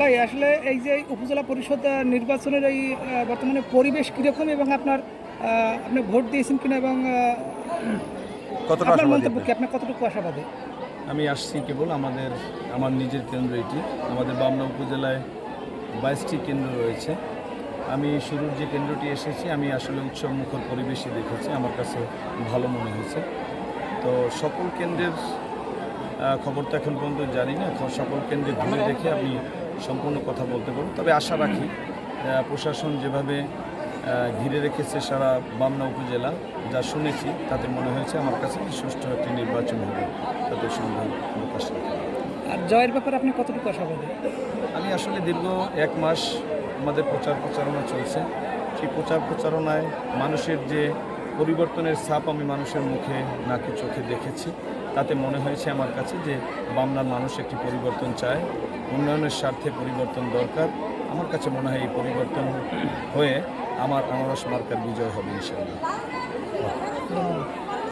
ভাই আসলে এই যে উপজেলা পরিষদ নির্বাচনের এই বর্তমানে পরিবেশ কীরকম এবং আপনার আপনি ভোট দিয়েছেন কিনা এবং কতটা আপনার মন্তব্য কি? আপনি কতটুকু আশাবাদী? আমি আসছি কেবল আমাদের আমার নিজের কেন্দ্র এটি। আমাদের বামনা উপজেলায় বাইশটি কেন্দ্র রয়েছে। আমি শুরুর যে কেন্দ্রটি এসেছি আমি আসলে উৎসব মুখর পরিবেশই দেখেছি আমার কাছে ভালো মনে হয়েছে। তো সকল কেন্দ্রের খবর তো এখন পর্যন্ত জানি না। সকল কেন্দ্রে ঘুরে দেখে আমি সম্পূর্ণ কথা বলতে পারব তবে আশা রাখি প্রশাসন যেভাবে ঘিরে রেখেছে সারা বামনা উপজেলা যা শুনেছি তাতে মনে হয়েছে আমার কাছে সুষ্ঠু একটি নির্বাচন হবে তাতে সন্দেহ প্রকাশ আর জয়ের ব্যাপারে আপনি কতটুকু আশা আশাবাদী? আমি আসলে দীর্ঘ এক মাস আমাদের প্রচার প্রচারণা চলছে। সেই প্রচার প্রচারণায় মানুষের যে পরিবর্তনের ছাপ আমি মানুষের মুখে নাকি চোখে দেখেছি। তাতে মনে হয়েছে আমার কাছে যে বামনার মানুষ একটি পরিবর্তন চায়, উন্নয়নের স্বার্থে পরিবর্তন দরকার। আমার কাছে মনে হয় এই পরিবর্তন হয়ে আমার আনারস মার্কার বিজয় হবে ইনশাআল্লাহ।